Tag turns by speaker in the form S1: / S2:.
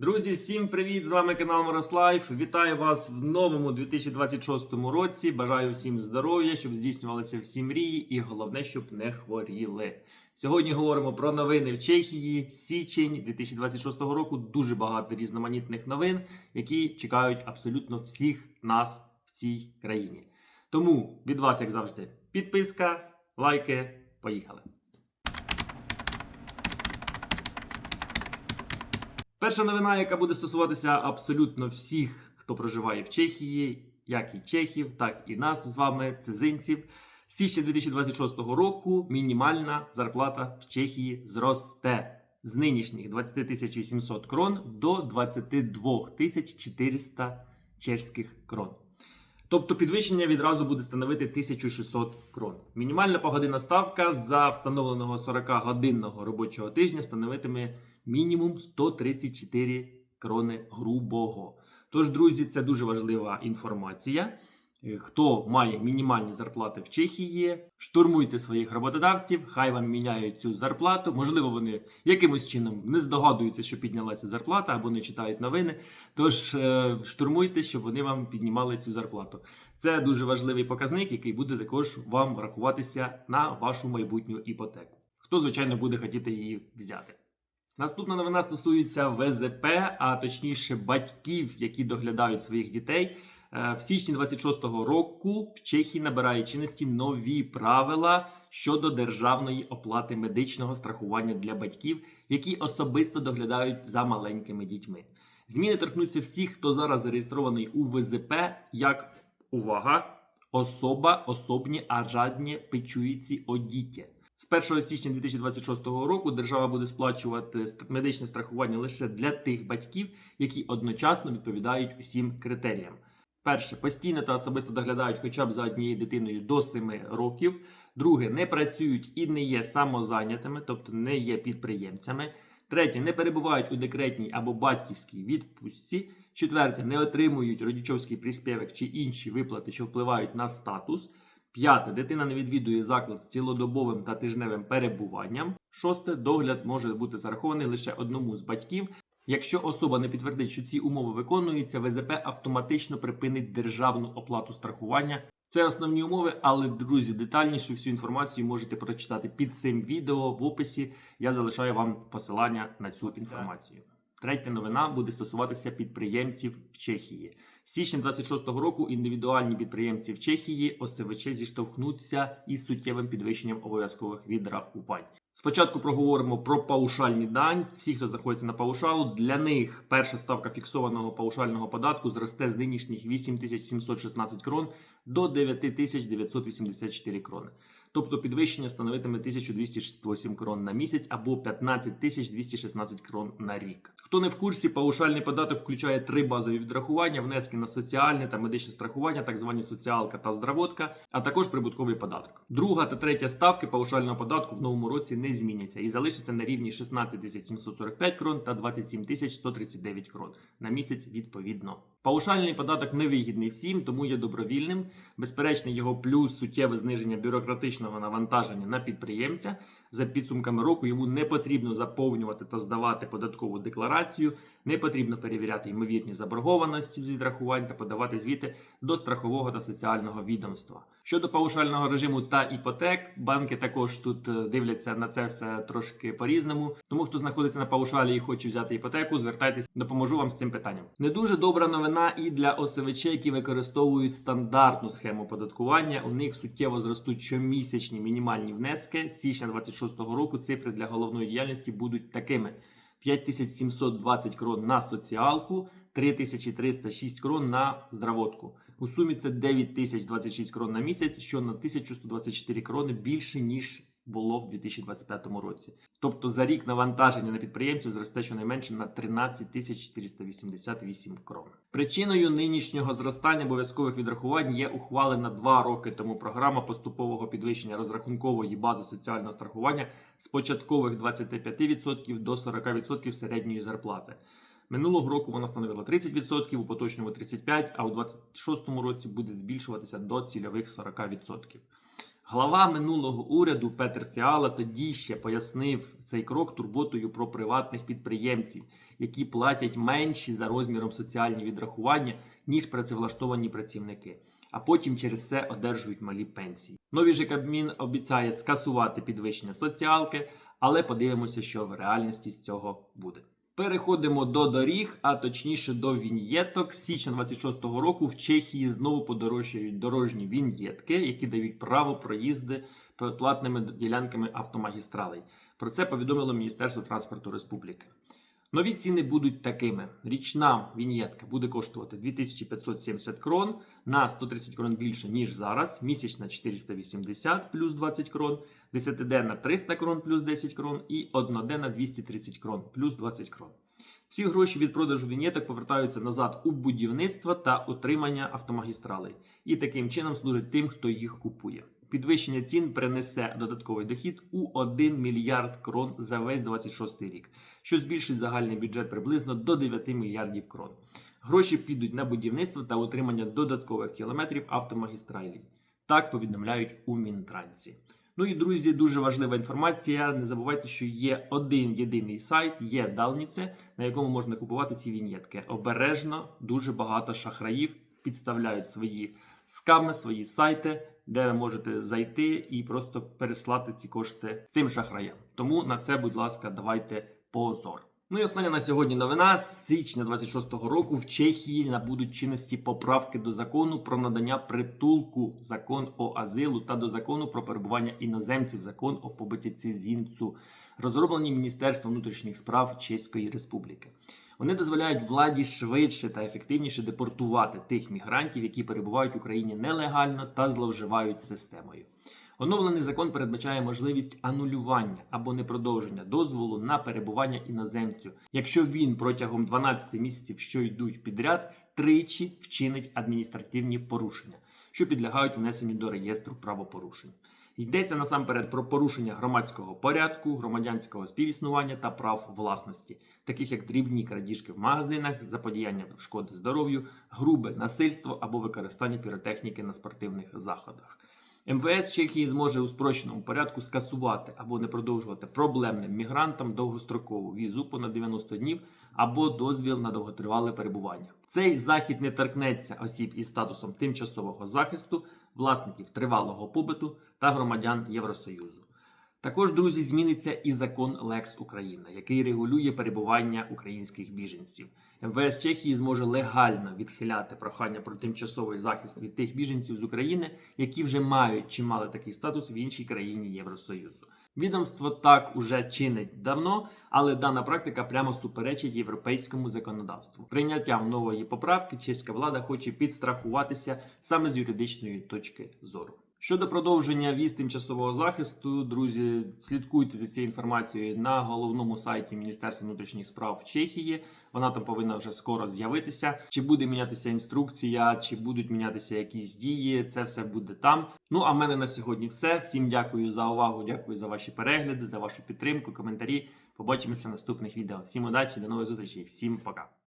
S1: Друзі, всім привіт! З вами канал Морослайф. Вітаю вас в новому 2026 році. Бажаю всім здоров'я, щоб здійснювалися всі мрії, і головне, щоб не хворіли. Сьогодні говоримо про новини в Чехії. Січень 2026 року. Дуже багато різноманітних новин, які чекають абсолютно всіх нас в цій країні. Тому від вас, як завжди, підписка, лайки. Поїхали! Перша новина, яка буде стосуватися абсолютно всіх, хто проживає в Чехії, як і чехів, так і нас з вами, цизинців. З січня 2026 року мінімальна зарплата в Чехії зросте з нинішніх 20 тисяч 800 крон до 22 тисяч 400 чешських крон. Тобто підвищення відразу буде становити 1600 крон. Мінімальна погодинна ставка за встановленого 40-годинного робочого тижня становитиме мінімум 134 крони грубого. Тож, друзі, це дуже важлива інформація. Е, Хто має мінімальні зарплати в Чехії, штурмуйте своїх роботодавців, хай вам міняють цю зарплату. Можливо, вони якимось чином не здогадуються, що піднялася зарплата або не читають новини. Тож е, штурмуйте, щоб вони вам піднімали цю зарплату. Це дуже важливий показник, який буде також вам рахуватися на вашу майбутню іпотеку. Хто, звичайно, буде хотіти її взяти. Наступна новина стосується ВЗП, а точніше батьків, які доглядають своїх дітей. Е, В січні 26-го року в Чехії набирають чинності нові правила щодо державної оплати медичного страхування для батьків, які особисто доглядають за маленькими дітьми. Зміни торкнуться всіх, хто зараз зареєстрований у ВЗП, як увага, особа, особні, а жадні печуїці о діті. З 1 січня 2026 року держава буде сплачувати медичне страхування лише для тих батьків, які одночасно відповідають усім критеріям. Перше, постійно та особисто доглядають хоча б за однією дитиною до 7 років. Друге, не працюють і не є самозайнятими, тобто не є підприємцями. Третє, не перебувають у декретній або батьківській відпустці. Четверте, не отримують родичовський приспівок чи інші виплати, що впливають на статус. П'яте, дитина не відвідує заклад з цілодобовим та тижневим перебуванням. Шосте, догляд може бути зарахований лише одному з батьків. Якщо особа не підтвердить, що ці умови виконуються, ВЗП автоматично припинить державну оплату страхування. Це основні умови, але друзі, детальніше всю інформацію можете прочитати під цим відео в описі. Я залишаю вам посилання на цю інформацію. Третя новина буде стосуватися підприємців в Чехії. З січня 26-го року індивідуальні підприємці в Чехії ОСВЧ зіштовхнуться із суттєвим підвищенням обов'язкових відрахувань. Спочатку проговоримо про паушальні дань. Всі, хто знаходиться на паушалу, для них перша ставка фіксованого паушального податку зросте з нинішніх 8716 крон до 9984 крони. Тобто підвищення становитиме 1268 крон на місяць або 15216 крон на рік. Хто не в курсі, паушальний податок включає три базові відрахування: внески на соціальне та медичне страхування, так звані соціалка та здравотка, а також прибутковий податок. Друга та третя ставки паушального податку в новому році не зміняться і залишаться на рівні 16 745 крон та 27 139 крон на місяць відповідно. Паушальний податок невигідний всім, тому є добровільним. Безперечний його плюс суттєве зниження бюрократичного навантаження на підприємця. За підсумками року йому не потрібно заповнювати та здавати податкову декларацію, не потрібно перевіряти ймовірні заборгованості з відрахувань та подавати звіти до страхового та соціального відомства. Щодо паушального режиму та іпотек, банки також тут е, дивляться на це все трошки по-різному. Тому хто знаходиться на паушалі і хоче взяти іпотеку, звертайтесь, допоможу вам з цим питанням. Не дуже добра новина і для ОСВЧ, які використовують стандартну схему податкування. У них суттєво зростуть щомісячні мінімальні внески. З січня 26-го року цифри для головної діяльності будуть такими: 5720 крон на соціалку, 3306 крон на здравотку. У сумі це 9026 крон на місяць, що на 1124 крони більше ніж було в 2025 році. Тобто за рік навантаження на підприємців зросте щонайменше на 13 488 крон. Причиною нинішнього зростання обов'язкових відрахувань є ухвалена два роки тому програма поступового підвищення розрахункової бази соціального страхування з початкових 25% до 40% середньої зарплати. Минулого року вона становила 30%, у поточному 35%, а у 2026 році буде збільшуватися до цільових 40%. Глава минулого уряду Петр Фіала тоді ще пояснив цей крок турботою про приватних підприємців, які платять менші за розміром соціальні відрахування, ніж працевлаштовані працівники, а потім через це одержують малі пенсії. Новий же Кабмін обіцяє скасувати підвищення соціалки, але подивимося, що в реальності з цього буде. Переходимо до доріг, а точніше до віньєток. Січня 26-го року в Чехії знову подорожчають дорожні віньєтки, які дають право проїзди платними ділянками автомагістралей. Про це повідомило Міністерство транспорту Республіки. Нові ціни будуть такими: річна віньєтка буде коштувати 2570 крон на 130 крон більше, ніж зараз, місячна 480 плюс 20 крон, десятиденна 300 крон плюс 10 крон і одноденна 230 крон плюс 20 крон. Всі гроші від продажу вінєток повертаються назад у будівництво та утримання автомагістралей і таким чином служать тим, хто їх купує. Підвищення цін принесе додатковий дохід у 1 мільярд крон за весь 26 рік, що збільшить загальний бюджет приблизно до 9 мільярдів крон. Гроші підуть на будівництво та утримання додаткових кілометрів автомагістралей. Так повідомляють у Мінтранці. Ну і друзі, дуже важлива інформація. Не забувайте, що є один єдиний сайт, є Далніце, на якому можна купувати ці вінєтки. Обережно дуже багато шахраїв підставляють свої сками, свої сайти, де ви можете зайти і просто переслати ці кошти цим шахраям. Тому на це, будь ласка, давайте позор. Ну і остання на сьогодні новина з січня 26-го року в Чехії набудуть чинності поправки до закону про надання притулку, закон о азилу та до закону про перебування іноземців, закон о побиті цизінцю, розроблені Міністерством внутрішніх справ Чеської Республіки. Вони дозволяють владі швидше та ефективніше депортувати тих мігрантів, які перебувають в Україні нелегально та зловживають системою. Оновлений закон передбачає можливість анулювання або непродовження дозволу на перебування іноземцю, якщо він протягом 12 місяців, що йдуть підряд, тричі вчинить адміністративні порушення, що підлягають внесенню до реєстру правопорушень. Йдеться насамперед про порушення громадського порядку, громадянського співіснування та прав власності, таких як дрібні крадіжки в магазинах, заподіяння шкоди здоров'ю, грубе насильство або використання піротехніки на спортивних заходах. МВС Чехії зможе у спрощеному порядку скасувати або не продовжувати проблемним мігрантам довгострокову візу понад 90 днів або дозвіл на довготривале перебування. Цей захід не торкнеться осіб із статусом тимчасового захисту, власників тривалого побиту та громадян Євросоюзу. Також, друзі, зміниться і закон Лекс Україна, який регулює перебування українських біженців. МВС Чехії зможе легально відхиляти прохання про тимчасовий захист від тих біженців з України, які вже мають чи мали такий статус в іншій країні Євросоюзу. Відомство так уже чинить давно, але дана практика прямо суперечить європейському законодавству. Прийняттям нової поправки чеська влада хоче підстрахуватися саме з юридичної точки зору. Щодо продовження віз тимчасового захисту, друзі, слідкуйте за цією інформацією на головному сайті Міністерства внутрішніх справ Чехії. Вона там повинна вже скоро з'явитися. Чи буде мінятися інструкція, чи будуть мінятися якісь дії, це все буде там. Ну а в мене на сьогодні все. Всім дякую за увагу, дякую за ваші перегляди, за вашу підтримку, коментарі. Побачимося в наступних відео. Всім удачі, до нових зустрічей, всім пока.